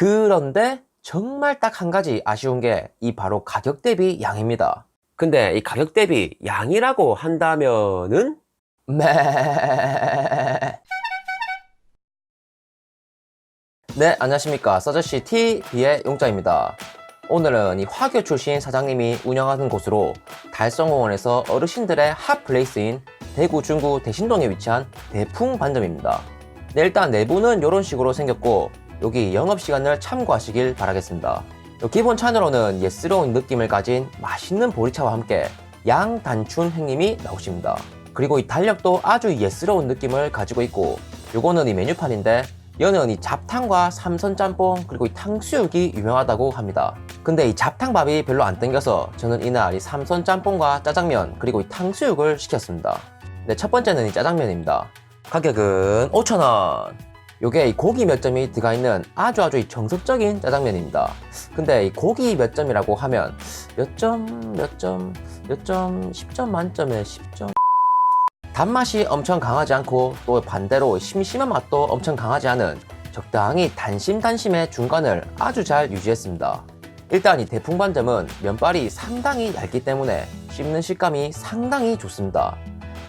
그런데 정말 딱 한 가지 아쉬운 게 이 바로 가격 대비 양입니다. 근데 이 가격 대비 양이라고 한다면은 매 네, 안녕하십니까. 서저씨 TV의 용자입니다. 오늘은 이 화교 출신 사장님이 운영하는 곳으로 달성공원에서 어르신들의 핫플레이스인 대구 중구 대신동에 위치한 대풍 반점입니다. 네, 일단 내부는 이런 식으로 생겼고 여기 영업시간을 참고하시길 바라겠습니다. 요 기본 찬으로는 예스러운 느낌을 가진 맛있는 보리차와 함께 양 단춘 행님이 나오십니다. 그리고 이 달력도 아주 예스러운 느낌을 가지고 있고 요거는 이 메뉴판인데 여는 이 잡탕과 삼선 짬뽕 그리고 이 탕수육이 유명하다고 합니다. 근데 이 잡탕밥이 별로 안 땡겨서 저는 이날 이 삼선 짬뽕과 짜장면 그리고 이 탕수육을 시켰습니다. 네, 첫 번째는 이 짜장면입니다. 가격은 5,000원. 요게 이 고기 몇 점이 들어가 있는 아주 아주 이 정석적인 짜장면입니다. 근데 이 고기 몇 점이라고 하면 몇 점, 몇 점, 몇 점, 10점 만점에 10점. 단맛이 엄청 강하지 않고 또 반대로 심심한 맛도 엄청 강하지 않은 적당히 단심단심의 중간을 아주 잘 유지했습니다. 일단 이 대풍반점은 면발이 상당히 얇기 때문에 씹는 식감이 상당히 좋습니다.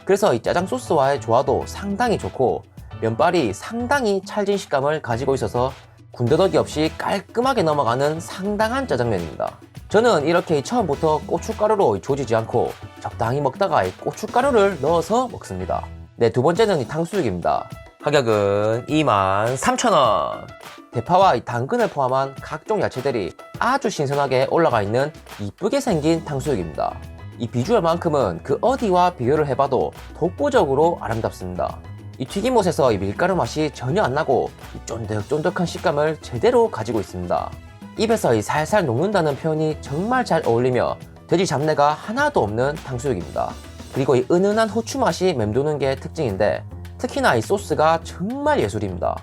그래서 이 짜장 소스와의 조화도 상당히 좋고 면발이 상당히 찰진 식감을 가지고 있어서 군더더기 없이 깔끔하게 넘어가는 상당한 짜장면입니다. 저는 이렇게 처음부터 고춧가루로 조지지 않고 적당히 먹다가 이 고춧가루를 넣어서 먹습니다. 네, 두 번째는 이 탕수육입니다. 가격은 23,000원. 대파와 이 당근을 포함한 각종 야채들이 아주 신선하게 올라가 있는 이쁘게 생긴 탕수육입니다. 이 비주얼만큼은 그 어디와 비교를 해봐도 독보적으로 아름답습니다. 이 튀김옷에서 이 밀가루 맛이 전혀 안 나고 이 쫀득쫀득한 식감을 제대로 가지고 있습니다. 입에서 이 살살 녹는다는 표현이 정말 잘 어울리며 돼지 잡내가 하나도 없는 탕수육입니다. 그리고 이 은은한 후추 맛이 맴도는 게 특징인데 특히나 이 소스가 정말 예술입니다.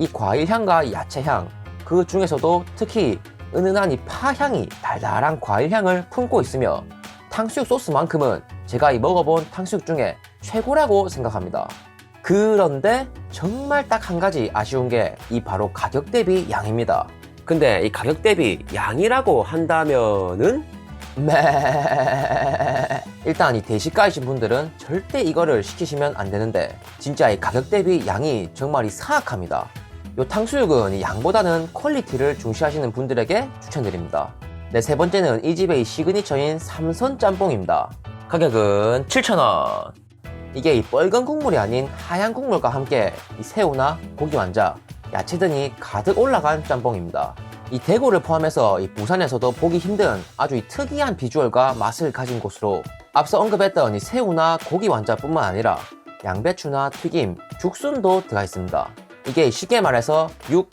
이 과일 향과 야채 향, 그 중에서도 특히 은은한 이 파향이 달달한 과일 향을 품고 있으며 탕수육 소스만큼은 제가 이 먹어본 탕수육 중에 최고라고 생각합니다. 그런데 정말 딱 한 가지 아쉬운 게 이 바로 가격 대비 양입니다. 근데 이 가격 대비 양이라고 한다면은 매 일단 이 대식가이신 분들은 절대 이거를 시키시면 안 되는데 진짜 이 가격 대비 양이 정말 이 사악합니다. 요 탕수육은 이 양보다는 퀄리티를 중시하시는 분들에게 추천드립니다. 네, 세 번째는 이 집의 이 시그니처인 삼선 짬뽕입니다. 가격은 7,000원. 이게 이 빨간 국물이 아닌 하얀 국물과 함께 이 새우나 고기 완자, 야채 등이 가득 올라간 짬뽕입니다. 이 대구를 포함해서 이 부산에서도 보기 힘든 아주 이 특이한 비주얼과 맛을 가진 곳으로 앞서 언급했던 이 새우나 고기 완자뿐만 아니라 양배추나 튀김, 죽순도 들어가 있습니다. 이게 쉽게 말해서 육,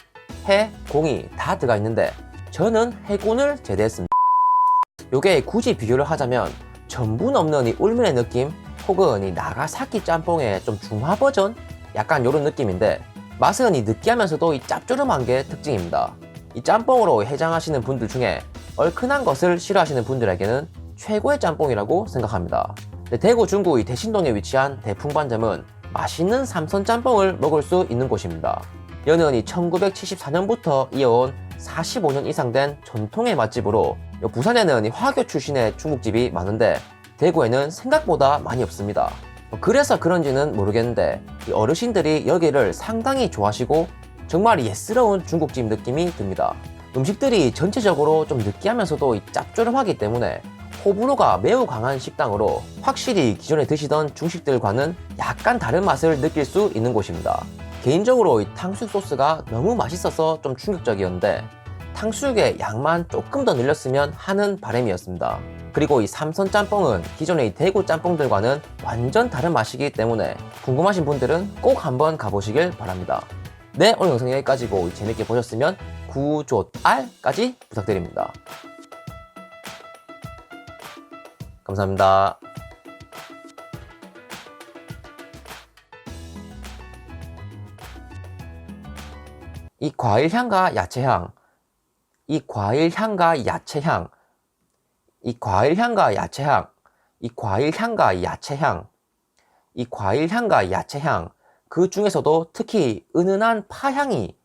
해, 공이 다 들어가 있는데 저는 해군을 제대했습니다. 요게 굳이 비교를 하자면 전분 없는 이 울면의 느낌 혹은 이 나가사키 짬뽕의 좀 중화 버전 약간 요런 느낌인데 맛은 이 느끼하면서도 이 짭조름한 게 특징입니다. 이 짬뽕으로 해장하시는 분들 중에 얼큰한 것을 싫어하시는 분들에게는 최고의 짬뽕이라고 생각합니다. 네, 대구 중구 이 대신동에 위치한 대풍반점은 맛있는 삼선 짬뽕을 먹을 수 있는 곳입니다. 여는 이 1974년부터 이어온 45년 이상 된 전통의 맛집으로 요 부산에는 이 화교 출신의 중국집이 많은데 대구에는 생각보다 많이 없습니다. 그래서 그런지는 모르겠는데 이 어르신들이 여기를 상당히 좋아하시고 정말 예스러운 중국집 느낌이 듭니다. 음식들이 전체적으로 좀 느끼하면서도 이 짭조름하기 때문에 호불호가 매우 강한 식당으로 확실히 기존에 드시던 중식들과는 약간 다른 맛을 느낄 수 있는 곳입니다. 개인적으로 이 탕수육 소스가 너무 맛있어서 좀 충격적이었는데 탕수육의 양만 조금 더 늘렸으면 하는 바람이었습니다. 그리고 이 삼선 짬뽕은 기존의 이 대구 짬뽕들과는 완전 다른 맛이기 때문에 궁금하신 분들은 꼭 한번 가보시길 바랍니다. 네, 오늘 영상 여기까지고 재밌게 보셨으면 구조 알까지 부탁드립니다. 감사합니다. 이 과일 향과 야채 향, 이 과일 향과 야채 향, 이 과일 향과 야채 향, 이 과일 향과 야채 향, 이 과일 향과 야채 향, 그 중에서도 특히 은은한 파향이